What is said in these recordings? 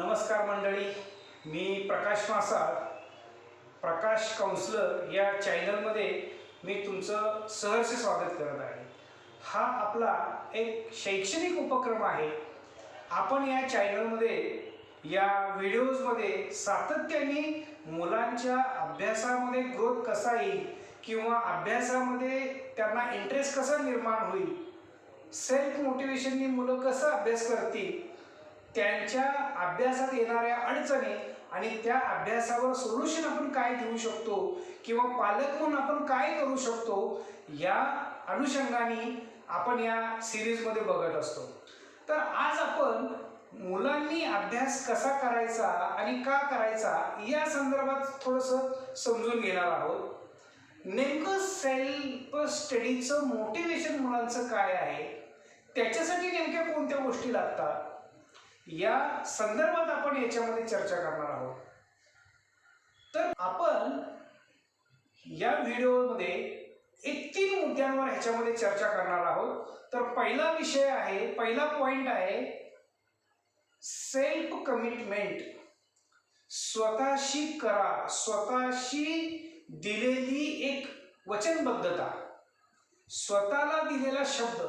नमस्कार मंडळी. मी प्रकाश मासाळ. प्रकाश काउन्सलर या चॅनलमध्ये मी तुमचं सहर्ष स्वागत करत आहे. हा आपला एक शैक्षणिक उपक्रम आहे. आपण या चॅनलमध्ये या व्हिडिओजमध्ये सातत्याने मुलांच्या अभ्यासामध्ये ग्रोथ कसा येईल किंवा अभ्यासामध्ये त्यांना इंटरेस्ट कसा निर्माण होईल सेल्फ मोटिवेशननी मुलं कसं अभ्यास करतील त्यांच्या अभ्यासात येणाऱ्या अडचणी आणि त्या अभ्यासावर सोल्युशन आपण काय देऊ शकतो? किंवा पालक म्हणून आपण काय करू शकतो? या अनुषंगाने आपण या सिरीजमध्ये बघत असतो. तर आज आपण मुलांनी अभ्यास कसा करायचा आणि का करायचा या संदर्भात थोडंसं समजून घेणार आहोत. नेमकं सेल्फ स्टडीचं मोटिवेशन मुलांचं काय आहे? त्याच्यासाठी नेमक्या कोणत्या गोष्टी लागतात? या संदर्भात आपण याच्यामध्ये चर्चा करणार आहोत. तर आपण या व्हिडिओमध्ये एक तीन मुद्द्यांवर ह्याच्यामध्ये चर्चा करणार आहोत. तर पहिला विषय आहे पहिला पॉइंट आहे सेल्फ कमिटमेंट स्वतःशी करा स्वतःशी दिलेली एक वचनबद्धता. स्वतःला दिलेला शब्द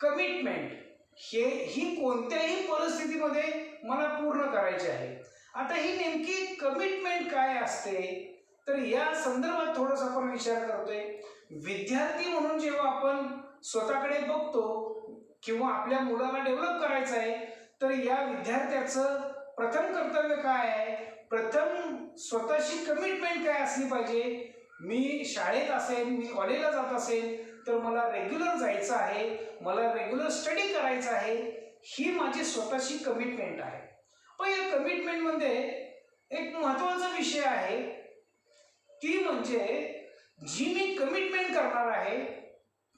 कमिटमेंट हे ही कोणत्याही परिस्थितीमध्ये मला पूर्ण करायची आहे. आता ही नेमकी कमिटमेंट काय असते? तर या संदर्भात थोडंसं आपण विचार करतोय. विद्यार्थी म्हणून जेव्हा आपण स्वतःकडे बघतो किंवा आपल्या मुलाला डेव्हलप करायचं आहे तर या विद्यार्थ्याचं प्रथम कर्तव्य काय आहे? प्रथम स्वतःची कमिटमेंट काय असली पाहिजे? मी शाळेत असेल मी कॉलेजला जात असेल तर मला रेग्युलर जायचं आहे मला रेग्युलर स्टडी करायचं आहे ही माझी स्वतःची कमिटमेंट आहे. पण या कमिटमेंटमध्ये एक महत्त्वाचा विषय आहे ती म्हणजे जी मी कमिटमेंट करणार आहे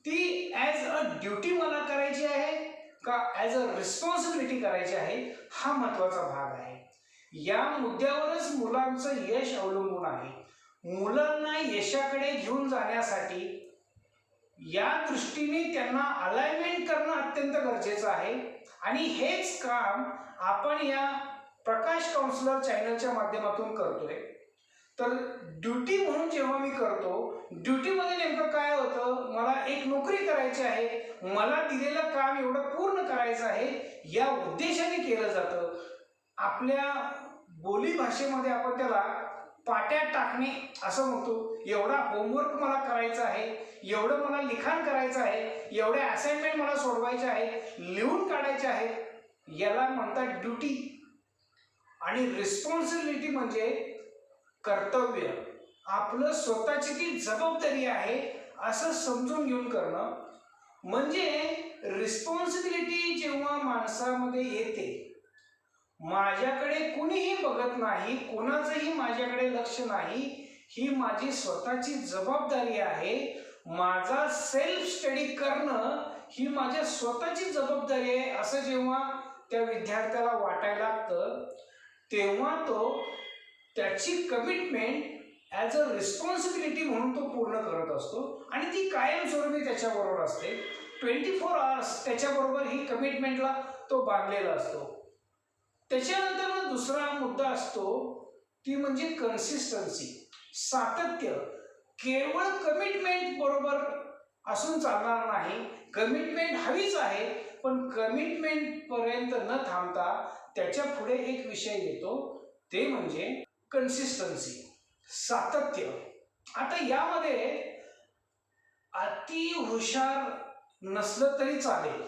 ती ॲज अ ड्युटी मला करायची आहे का ॲज अ रिस्पॉन्सिबिलिटी करायची आहे हा महत्त्वाचा भाग आहे. या मुद्द्यावरच मुलांचं यश अवलंबून आहे. मुलांना यशाकडे घेऊन जाण्यासाठी या दृष्टीने त्यांना अलाइनमेंट करणं अत्यंत गरजेचं आहे. आणि हेच काम आपण या प्रकाश काउन्सिलर चॅनलच्या माध्यमातून करतोय. तर ड्युटी म्हणून जेव्हा मी करतो ड्युटीमध्ये नेमकं काय होतं? मला एक नोकरी करायची आहे. मला दिलेलं काम एवढं पूर्ण करायचं आहे. या उद्देशाने केलं जातं. आपल्या बोलीभाषेमध्ये आपण त्याला पाट्यात टाकणे असं म्हणतो. एवढा होमवर्क मला करायचा आहे एवढं मला लिखाण करायचं आहे एवढे असाइनमेंट मला सोडवायचे आहे लिहून काढायचे आहे याला म्हणतात ड्युटी आणि रिस्पॉन्सिबिलिटी म्हणजे कर्तव्य. आपलं स्वतःची ती जबाबदारी आहे असं समजून घेऊन करणं. म्हणजे रिस्पॉन्सिबिलिटी जेव्हा माणसामध्ये येते माझ्याकडे कुणीही बघत नाही कोणाचंही माझ्याकडे लक्ष नाही ही माझी स्वतःची जबाबदारी आहे. माझा सेल्फ स्टडी करणं ही माझ्या स्वतःची जबाबदारी आहे असं जेव्हा त्या विद्यार्थ्याला वाटायला लागतं तेव्हा तो त्याची कमिटमेंट ॲज अ रिस्पॉन्सिबिलिटी म्हणून तो पूर्ण करत असतो. आणि ती कायमस्वरूपी त्याच्याबरोबर असते. ट्वेंटी फोर आवर्स त्याच्याबरोबर ही कमिटमेंटला तो बांधलेला असतो. त्याच्यानंतर दुसरा मुद्दा असतो ती म्हणजे कन्सिस्टन्सी सातत्य. केवळ कमिटमेंट बरोबर असून चालणार नाही. कमिटमेंट हवीच आहे पण कमिटमेंट पर्यंत न थांबता त्याच्या पुढे एक विषय येतो. ते म्हणजे कन्सिस्टन्सी सातत्य. आता यामध्ये अति हुशार नसलं तरी चालेल.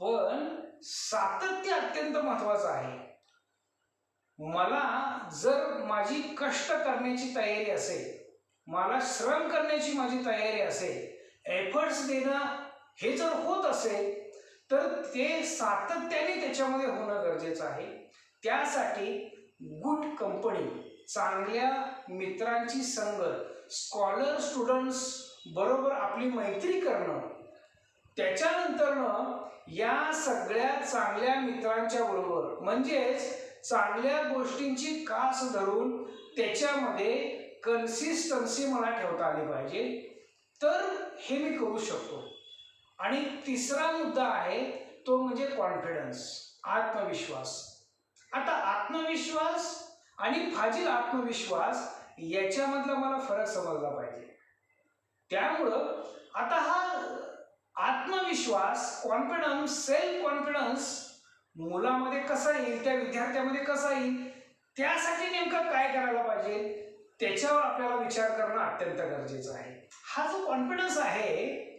पण सातत्य अत्यंत महत्वाचं आहे. मला जर माझी कष्ट करण्याची तयारी असेल मला श्रम करण्याची माझी तयारी असेल एफर्ट्स देणं हे जर होत असेल तर ते सातत्याने त्याच्यामध्ये होणं गरजेचं आहे. त्यासाठी गुड कंपनी चांगल्या मित्रांची संगत स्कॉलर स्टुडंट्स बरोबर आपली मैत्री करणं त्याच्यानंतरनं या सगळ्या चांगल्या मित्रांच्या बरोबर म्हणजेच चांगल्या गोष्टींची कास धरून त्याच्यामध्ये कन्सिस्टन्सी मला ठेवता आली पाहिजे. तर हे मी करू शकतो. आणि तिसरा मुद्दा आहे तो म्हणजे कॉन्फिडन्स आत्मविश्वास. आता आत्मविश्वास आणि फाजील आत्मविश्वास याच्यामधला मला फरक समजला पाहिजे. त्यामुळं आता हा आत्मविश्वास कॉन्फिडन्स सेल्फ कॉन्फिडन्स मुलामध्ये कसा येईल त्या विद्यार्थ्यामध्ये कसा येईल त्यासाठी नेमकं काय करायला पाहिजे त्याच्यावर आपल्याला विचार करणं अत्यंत गरजेचं आहे. हा जो कॉन्फिडन्स आहे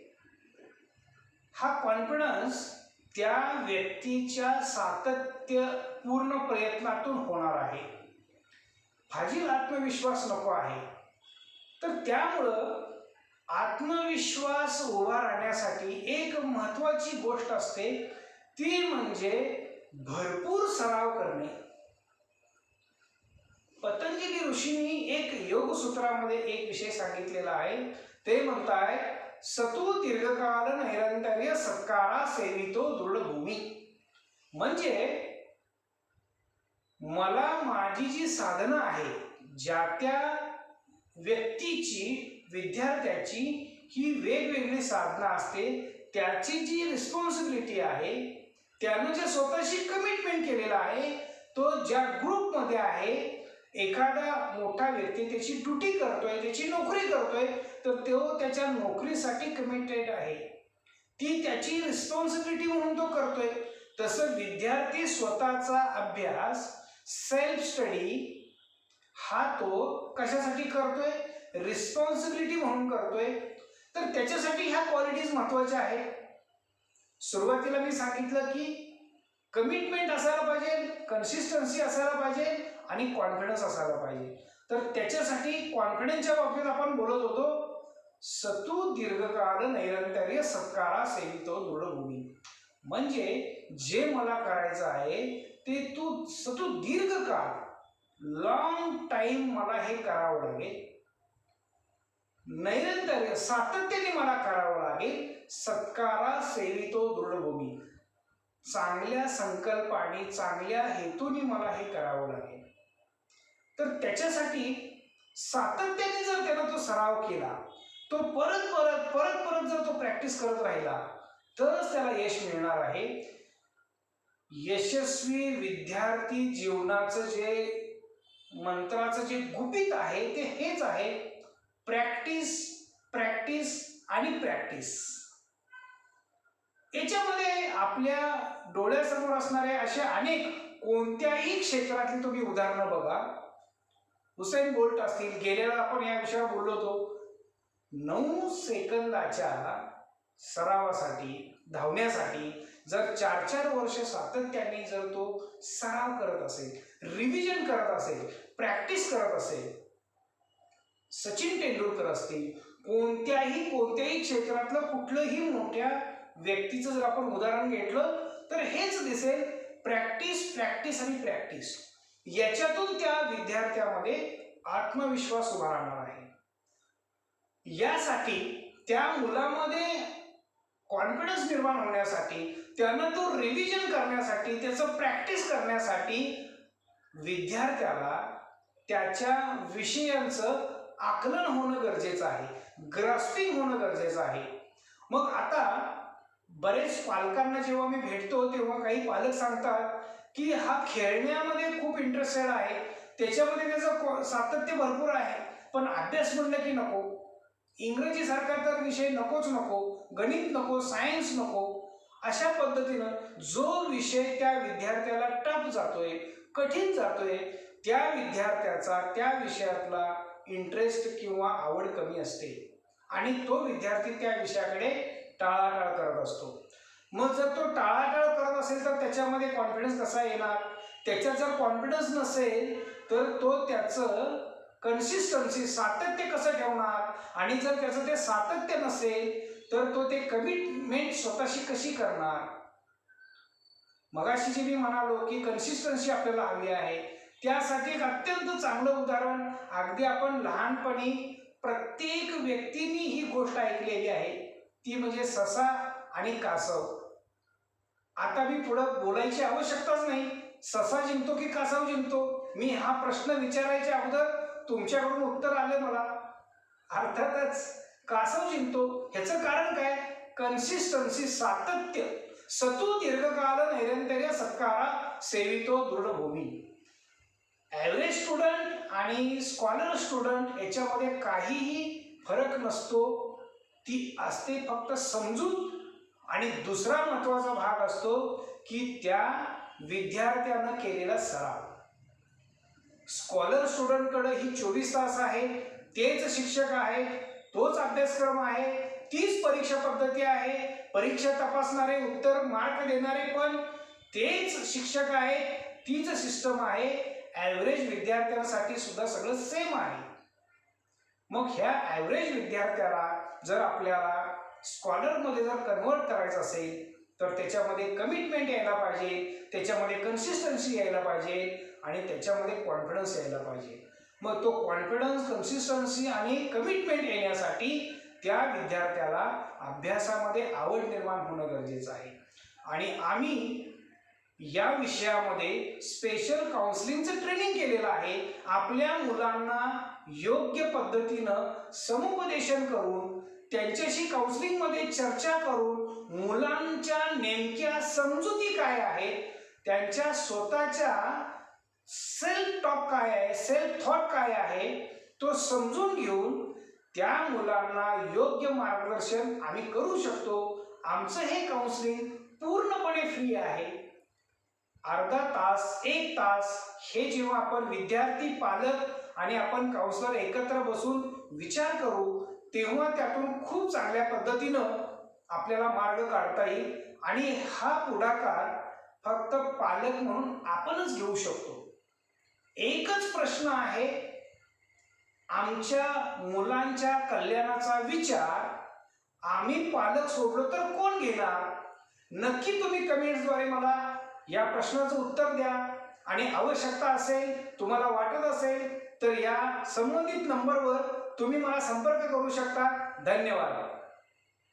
हा कॉन्फिडन्स त्या व्यक्तीच्या सातत्यपूर्ण प्रयत्नातून होणार आहे. फाजील आत्मविश्वास नको आहे. तर त्यामुळं आत्मविश्वास उभा राहण्यासाठी एक महत्वाची गोष्ट असते. ती म्हणजे भरपूर सराव करणे. पतंजली ऋषींनी एक योग सूत्रामध्ये एक विषय सांगितलेला आहे. ते म्हणताय सतू दीर्घकाल नैरंतर्य सत्कारा सेवितो दृढभूमी. म्हणजे मला माझी जी साधनं आहे ज्या त्या व्यक्तीची विद्यार्थ्याची ही वेगवेगळी साधनं असते. त्याची जी रिस्पॉन्सिबिलिटी आहे त्यानं जे स्वतःशी कमिटमेंट केलेला आहे तो ज्या ग्रुपमध्ये आहे एखादा मोठा व्यक्ती त्याची ड्युटी करतोय त्याची नोकरी करतोय तर तो त्याच्या नोकरीसाठी कमिटेड आहे. ती त्याची रिस्पॉन्सिबिलिटी म्हणून तो करतोय. तसं विद्यार्थी स्वतःचा अभ्यास सेल्फ स्टडी हा तो कशासाठी करतोय? रिस्पॉन्सिबिलिटी म्हणून करतोय. तर त्याच्यासाठी ह्या क्वालिटीज महत्त्वाच्या आहेत. सुरुवातीला मी सांगितलं की कमिटमेंट असायला पाहिजे कन्सिस्टन्सी असायला पाहिजे आणि कॉन्फिडन्स असायला पाहिजे. तर त्याच्यासाठी कॉन्फिडन्सच्या बाबतीत आपण बोलत होतो सतू दीर्घकाळ नैरंतर्य सत्कारा सेवितो दृढभूमी. म्हणजे जे मला करायचं आहे ते तू सतू दीर्घकाळ लॉंग टाइम मला हे करावं लागेल. नैरंतर्य सातत्याने मला करावं लागेल. सत्कारा सेवितो दृढभूमी. चांगल्या संकल्पाने चांगल्या हेतूने मला हे करावं लागेल. तर त्याच्यासाठी सातत्याने जर त्यानं तो सराव केला तो परत परत परत परत जर तो प्रॅक्टिस करत राहिला तरच त्याला यश मिळणार आहे. यशस्वी विद्यार्थी जीवनाचं जे मंत्राचं जे गुपित आहे ते हेच आहे. प्रॅक्टिस प्रॅक्टिस आणि प्रॅक्टिस याच्यामध्ये आपल्या डोळ्यासमोर असणारे असे अनेक कोणत्याही क्षेत्रातली तुम्ही उदाहरणं बघा. हुसेन बोल्ट असतील गेलेला आपण या विषयावर बोललो होतो. नऊ सेकंदाच्या सरावासाठी धावण्यासाठी जर चार चार वर्ष सातत्याने जर तो सराव करत असेल रिव्हिजन करत असेल प्रॅक्टिस करत असेल सचिन तेंडुलकर असतील कोणत्याही कोणत्याही क्षेत्रातलं कुठलंही मोठ्या व्यक्तीचं जर आपण उदाहरण घेतलं तर हेच दिसेल प्रॅक्टिस प्रॅक्टिस आणि प्रॅक्टिस याच्यातून त्या विद्यार्थ्यामध्ये आत्मविश्वास उभा राहणार आहे. यासाठी त्या मुलामध्ये कॉन्फिडन्स निर्माण होण्यासाठी त्यानं तो रिव्हिजन करण्यासाठी त्याचं प्रॅक्टिस करण्यासाठी विद्यार्थ्याला त्याच्या विषयांचं आकलन होणं गरजेचं आहे ग्रास्पिंग होणं गरजेचं आहे. मग आता बरेच पालकांना जेव्हा मी भेटतो तेव्हा काही पालक सांगतात की हा खेळण्यामध्ये खूप इंटरेस्टेड आहे त्याच्यामध्ये त्याचं सातत्य भरपूर आहे पण अभ्यास म्हणलं की नको. इंग्रजी सारखा तर विषय नकोच नको गणित नको सायन्स नको अशा पद्धतीनं जो विषय त्या विद्यार्थ्याला टफ जातोय कठीण जातोय त्या विद्यार्थ्याचा त्या विषयातला इंटरेस्ट किंवा आवड कमी असते. आणि तो विद्यार्थी त्या विषयाकडे टाळाटाळ करत असतो. मग जर तो टाळाटाळ करत असेल तर त्याच्यामध्ये कॉन्फिडन्स कसा येणार? त्याच्यात जर कॉन्फिडन्स नसेल तर तो त्याचं कन्सिस्टन्सी सातत्य कसं ठेवणार? आणि जर त्याचं ते सातत्य नसेल तर तो ते कमिटमेंट स्वतःशी कशी करणार? मगाशी जे मी म्हणालो की कन्सिस्टन्सी आपल्याला हवी आहे. त्यासाठी एक अत्यंत चांगलं उदाहरण अगदी आपण लहानपणी प्रत्येक व्यक्तीने ही गोष्ट ऐकलेली आहे. ती म्हणजे ससा आणि कासव. आता मी पुढं बोलायची आवश्यकताच नाही. ससा जिंकतो की कासव जिंकतो? मी हा प्रश्न विचारायच्या अगोदर तुमच्याकडून उत्तर आले मला. अर्थातच कासव जिंकतो. ह्याचं कारण काय? कन्सिस्टन्सी सातत्य. सतू दीर्घकाल नैरंतर्य सत्कार सत्कारा सेवितो दृढभूमी. ॲव्हरेज स्टुडंट आणि स्कॉलर स्टुडंट याच्यामध्ये काहीही फरक नसतो. ती असते फक्त समजूत आणि दुसरा महत्त्वाचा भाग असतो की त्या विद्यार्थ्यानं केलेला सराव. स्कॉलर स्टुडंटकडे ही चोवीस तास आहे तेच शिक्षक आहे तोच अभ्यासक्रम आहे तीच परीक्षा पद्धती आहे परीक्षा तपासणारे उत्तर मार्क देणारे पण तेच शिक्षक आहे तीच सिस्टम आहे ॲव्हरेज विद्यार्थ्यांसाठी सुद्धा सगळं सेम आहे. मग ह्या ॲव्हरेज विद्यार्थ्याला जर आपल्याला स्कॉलरमध्ये जर कन्वर्ट करायचं असेल तर त्याच्यामध्ये कमिटमेंट यायला पाहिजे त्याच्यामध्ये कन्सिस्टन्सी यायला पाहिजे आणि त्याच्यामध्ये कॉन्फिडन्स यायला पाहिजे. मग तो कॉन्फिडन्स कन्सिस्टन्सी आणि कमिटमेंट येण्यासाठी त्या विद्यार्थ्याला अभ्यासामध्ये आवड निर्माण होणं गरजेचं आहे. आणि आम्ही या विषयामध्ये स्पेशल काउन्सिलिंगचं ट्रेनिंग केलेलं आहे. आपल्या मुलांना योग्य पद्धतीनं समुपदेशन करून त्यांच्याशी काउन्सिलिंगमध्ये चर्चा करून मुलांच्या नेमक्या समजुती काय आहेत त्यांच्या स्वतःच्या सेल्फ टॉक काय आहे सेल्फ थॉट काय आहे तो समजून घेऊन त्या मुलांना योग्य मार्गदर्शन आम्ही करू शकतो. आमचं हे काउन्सिलिंग पूर्णपणे फ्री आहे. अर्धा तास एक तास हे जेव्हा आपण विद्यार्थी पालक आणि आपण काउन्सलर एकत्र बसून विचार करू तेव्हा त्यातून खूप चांगल्या पद्धतीनं आपल्याला मार्ग काढता येईल. आणि हा पुढाकार फक्त पालक म्हणून आपणच घेऊ शकतो. एकच प्रश्न आहे. आमच्या मुलांच्या कल्याणाचा विचार आम्ही पालक सोडलो तर कोण घेणार? नक्की तुम्ही कमेंट्सद्वारे मला या प्रश्नाचं उत्तर द्या. आणि आवश्यकता असेल तुम्हाला वाटत असेल तर या संबंधित नंबरवर तुम्ही मला संपर्क करू शकता. धन्यवाद.